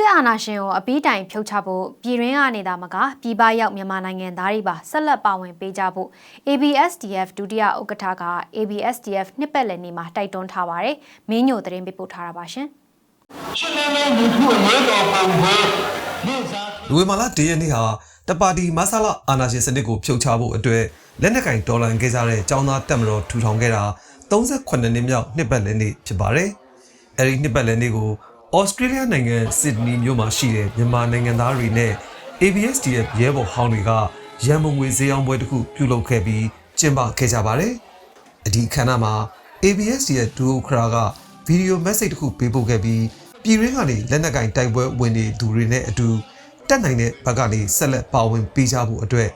စစ်အာဏာရှင်ကိုအပီးတိုင်ဖြုတ်ချဖို့ပြည်တွင်းကနေသာမကပြည်ပရောက်မြန်မာနိုင်ငံသားတွေပါဆက်လက်ပါဝင်ပေးကြဖို့ ABSDF ဒုတိယဥက္ကဋ္ဌက ABSDF နှစ်ပတ်လည်နေ့မှာတိုက်တွန်းထားပါတယ်။မင်းညိုသတင်းပေးပို့ထားတာပါရှင်။ရှင်းလင်းလင်းလူထုအရေးတော်ပုံကိုနေ့စားလူဝင်မာလာဒေးရနေ့ဟာတပါတီမဆလာအာနာရှင်စနစ်ကိုဖျုတ်ချဖို့အတွက်လက်နက်ကင်ဒေါ်လာခဲ့ကြတဲ့ចောင်းသားတက်မတော်ထူထောင်ခဲ့တာ38နှစ်မြောက်နှစ်ပတ်လည်နေ့ဖြစ်ပါတယ်။အဲဒီနှစ်ပတ်လည်နေ့ကို ဩစတြေးလျနိုင်ငံစစ်ဒနီမြို့မှာရှိတဲ့မြန်မာနိုင်ငံသားတွေနဲ့ ABSDF ရဲဘော်ဟောင်းတွေကရန်ပုံငွေဈေးအောင်ပွဲတစ်ခုပြုလုပ်ခဲ့ပြီးကျင်းပခဲ့ကြပါတယ်။အဒီအခမ်းအနားမှာ ABSDF ဒူအိုခရာကဗီဒီယိုမက်ဆေ့တစ်ခုပေးပို့ခဲ့ပြီးပြည်ရင်းကနေလက်နက်ကင်တိုက်ပွဲဝင်နေသူတွေနဲ့အတူတက်နိုင်တဲ့ဘက်ကနေဆက်လက်ပါဝင်ပေးကြဖို့အတွက်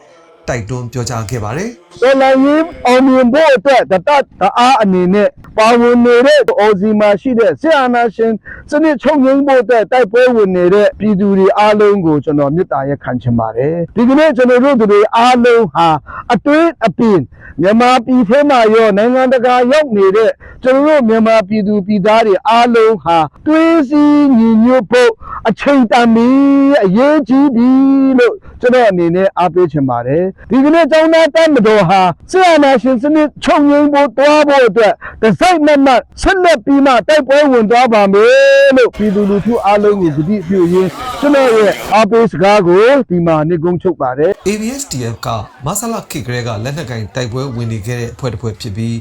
တိုက်တွန်းပြောကြားခဲ့ပါတယ်တော်လိုင်းရေးအောင်မြင်ဖို့အတွက်တတတအားအနေနဲ့ပါဝင်နေတဲ့အော်စီမှာရှိတဲ့ဆရာနာရှင်စနစ်ချုပ်ငိမ့်ဖို့အတွက်တိုက်ပွဲဝင်နေတဲ့ပြည်သူတွေအားလုံးကိုကျွန်တော်မေတ္တာရက်ခံချင်ပါတယ်ဒီကနေ့ကျွန်တော်တို့တွေအားလုံးဟာအတွင်းအပင်မြန်မာပြည်ထဲမှာရောနိုင်ငံတကာရောက်နေတဲ့ကျွန်တော်တို့မြန်မာပြည်သူပြည်သားတွေအားလုံးဟာတွေးစီညီညွတ်ဖို့အချိန်တန်ပြီအရေးကြီးပြီလို့ကျွန်တော်အနေနဲ့အားပေးချင်ပါတယ်ဒီကနေ့ကျောင်းသားတက်မတော်ဟာဆရာနာရှင်စနစ်ချုပ်ငြိမ်းဖို့တွားဖို့အတွက်ဒီဇိုက်မတ်မတ်ဆက်လက်ပြီးမှတိုက်ပွဲဝင်သွားပါမယ်လို့ပြည်သူလူထုအားလုံးကိုကြည့်ပြုရင်းကျွန်တော်ရဲ့အားပေးစကားကိုဒီမှာနေကုန်းချုပ်ပါတယ် ABSDF ကမဆလာခေတ်ကလေးကလက်နက်ကင်တိုက်ပွဲဝင်နေခဲ့တဲ့အဖွဲ့တစ်ဖွဲ့ဖြစ်ပြီး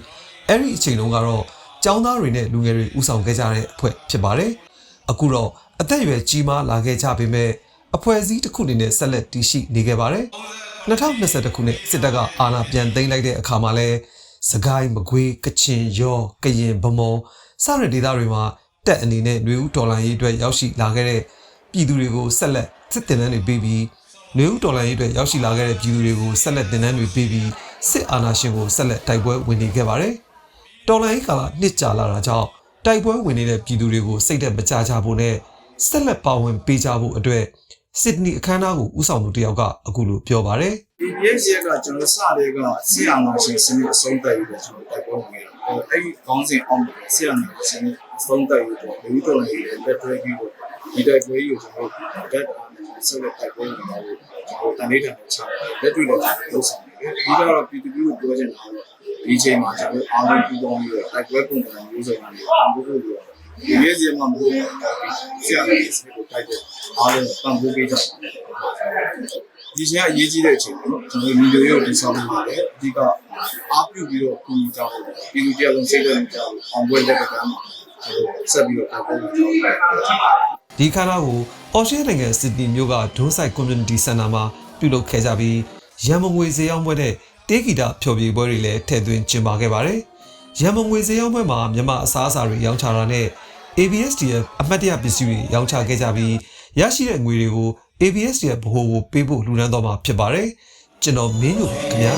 အဲ့ဒီအချိန်တုန်းကတော့ចောင်းသားတွေနဲ့လူငယ်တွေဥဆောင်ခဲ့ကြတဲ့အဖွဲ့ဖြစ်ပါတယ်အခုတော့အသက်အရွယ်ကြီးမားလာခဲ့ကြပေမဲ့အဖွဲ့အစည်းတစ်ခုအနေနဲ့ဆက်လက်တည်ရှိနေခဲ့ပါတယ် 2021ခုနှစ်စစ်တပ်ကအာဏာပြန်သိမ်းလိုက်တဲ့အခါမှာလဲစကိုင်းမကွေးကချင်ရောကရင်ဗမော်စတဲ့ဒေသတွေမှာတက်အနေနဲ့ຫນွေဦးဒေါ်လာရေးအတွက်ရောက်ရှိလာခဲ့တဲ့ပြည်သူတွေကိုဆက်လက်စစ်တင်တန်းတွေပေးပြီးຫນွေဦးဒေါ်လာရေးအတွက်ရောက်ရှိလာခဲ့တဲ့ပြည်သူတွေကိုဆက်လက်တင်တန်းတွေပေးပြီးစစ်အာဏာရှင်ကိုဆက်လက်တိုက်ပွဲဝင်နေခဲ့ပါတယ်ဒေါ်လာရေးကာလနှစ်ကြာလာတာကြောင့်တိုက်ပွဲဝင်နေတဲ့ပြည်သူတွေကိုစိတ်သက်မကြကြဖို့နဲ့ဆက်လက်ပါဝင်ပေးကြဖို့အတွက် စစ်ဒနီအခမ်းအနားကိုဦးဆောင်သူတယောက်ကအခုလိုပြောပါတယ် DPS ရက်ကကျွန်တော်စတဲ့ကဆီယာမာရှင်စနစ်အဆုံးသတ်ပြီးတော့ကျွန်တော်တိုက်ပွဲဝင်ခဲ့တာ။အဲ့ဒီခေါင်းစဉ်အောင်တယ်ဆီယာမာရှင်စနစ်အဆုံးသတ်ပြီးတော့လူတော်တွေလက်တွဲပြီးတော့ဒီတိုက်ပွဲကိုကျွန်တော်ဓာတ်ဆက်လက်တိုက်ပွဲဝင်တော့ကျွန်တော်တန်လေးတန်ချလက်တွေ့တော့လုပ်ဆောင်နေတယ်။ဒီကတော့ပြည်သူလူထုပြောချင်တာကတော့ဒီချိန်မှာကျွန်တော်အားလုံးပူးပေါင်းပြီးတော့တိုက်ပွဲပုံစံမျိုးစုံနဲ့ပံ့ပိုးဖို့ပြောဒီ နေ့စီမှာမဟုတ်ဘူးဆီယာမာရှင်စနစ်ကိုတိုက်ပွဲအားလုံးပံ့ပိုးပေးကြတယ်။ဒီချိန်ကအရေးကြီးတဲ့အချိန်ပေါ့နော်ကျွန်တော်မီဒီယာကိုတင်ဆောင်နေပါတယ်အဓိကအားပြုပြီးတော့ကိုကြီးကြောင်းပြည်သူတယောက်လုံးစိတ်ဝင်ကြအောင်အောင်ပွဲလက်ကမ်းမှာဆက်ပြီးတော့အားပေးကြအောင်ဒီခါနာကိုအော်စတြေးလျနိုင်ငံစစ်ဒနီမြို့ကဒွန်းဆိုင် community center မှာပြုလုပ်ခဲ့ကြပြီးရန်မငွေဈေးရောင်းပွဲနဲ့တေးဂီတာဖျော်ဖြေပွဲတွေလည်းထည့်သွင်းကျင်းပခဲ့ပါတယ်။ရန်မငွေဈေးရောင်းပွဲမှာမြန်မာအစားအစာတွေရောင်းချတာနဲ့ ABSDF အမှတ်တရပစ္စည်းတွေရောင်းချခဲ့ကြပြီးရရှိတဲ့ငွေတွေကို ABSDF ဘိုးကိုပေးဖို့လှူဒါန်းတော့မှာဖြစ်ပါတယ်ကျွန်တော်မင်းတို့ခင်ဗျာ